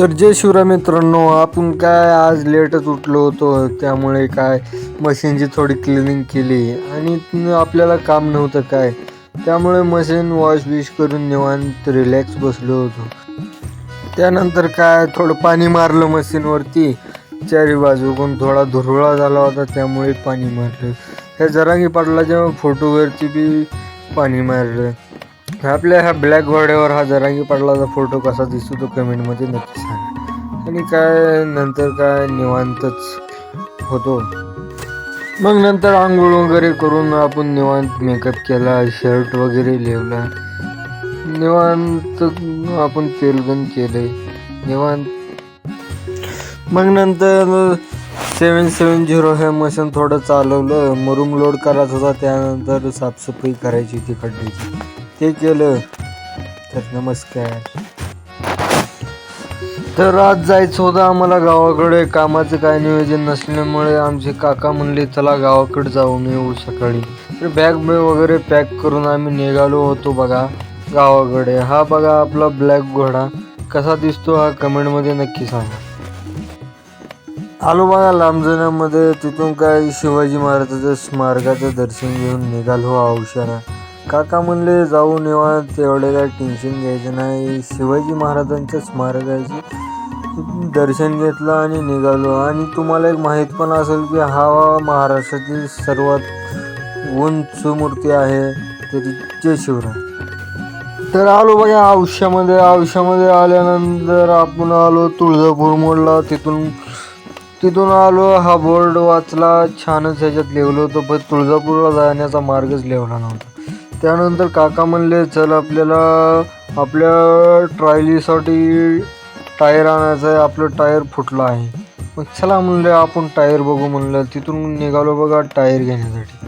तर जय शिवराय मित्रांनो आपण काय आज लेटच उठलो होतो त्यामुळे काय मशीनची थोडी क्लिनिंग केली आणि आपल्याला काम नव्हतं काय. त्यामुळे मशीन वॉश बिश करून निवांत रिलॅक्स बसलो होतो. त्यानंतर काय थोडं पाणी मारलं मशीनवरती चारी बाजूकडून थोडा धुरळा झाला होता त्यामुळे पाणी मारलं. ह्या जरांगी पाटलाच्या फोटोवरती बी पाणी मारलं. आपल्या ह्या ब्लॅक घोड्यावर हा जरांगी पाटलाचा फोटो कसा दिसतो तो कमेंटमध्ये नक्की सांगा. आणि काय नंतर काय निवांतच होतो. मग नंतर आंघोळ वगैरे करून आपण निवांत मेकअप केला शर्ट वगैरे लिवला निवांत आपण तेलगण केले. निवांत. मग नंतर सेवन सेवन झिरो हे मशीन थोडं चालवलं. मरूम लोड करायचं होता त्यानंतर साफसफाई करायची होती खड्ड्याची ते केलं. तर नमस्कार. तर आज जायचं होतं आम्हाला गावाकडे. कामाचं काय नियोजन नसल्यामुळे आमचे काका म्हणले चला गावाकडे जाऊन येऊ सकाळी. तर बॅग वगैरे पॅक करून आम्ही निघालो होतो बघा गावाकडे. हा बघा आपला ब्लॅक घोडा. कसा दिसतो हा कमेंटमध्ये नक्की सांगा. आलो बघा लांबजण्यामध्ये तिथून काय शिवाजी महाराजाचं स्मारकाचं दर्शन घेऊन निघालो औषधा काका म्हणले जाऊ निवांत एवढे काय टेन्शन घ्यायचं नाही. शिवाजी महाराजांच्या स्मारकाचे दर्शन घेतलं आणि निघालो. आणि तुम्हाला एक माहीत पण असेल की हा महाराष्ट्रातील सर्वात उंच मूर्ती आहे तरी जय शिवराय. तर आलो बघा आयुष्यामध्ये आयुष्यामध्ये आल्यानंतर आपण आलो तुळजापूर मोडला. तिथून तिथून आलो हा बोर्ड वाचला छानच ह्याच्यात लिहिलं होतं पण तुळजापूरला जाण्याचा मार्गच लिहिला नव्हता. त्यानंतर काका म्हणले चल आपल्याला आपल्या ट्रायलीसाठी टायर आणायचं आहे. आपलं टायर फुटलं आहे. मग चला म्हणलं आपण टायर बघू म्हणलं. तिथून निघालो बघा टायर घेण्यासाठी.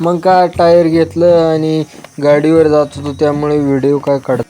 मग काय टायर घेतलं आणि गाडीवर जात होतो. त्यामुळे व्हिडिओ काय काढत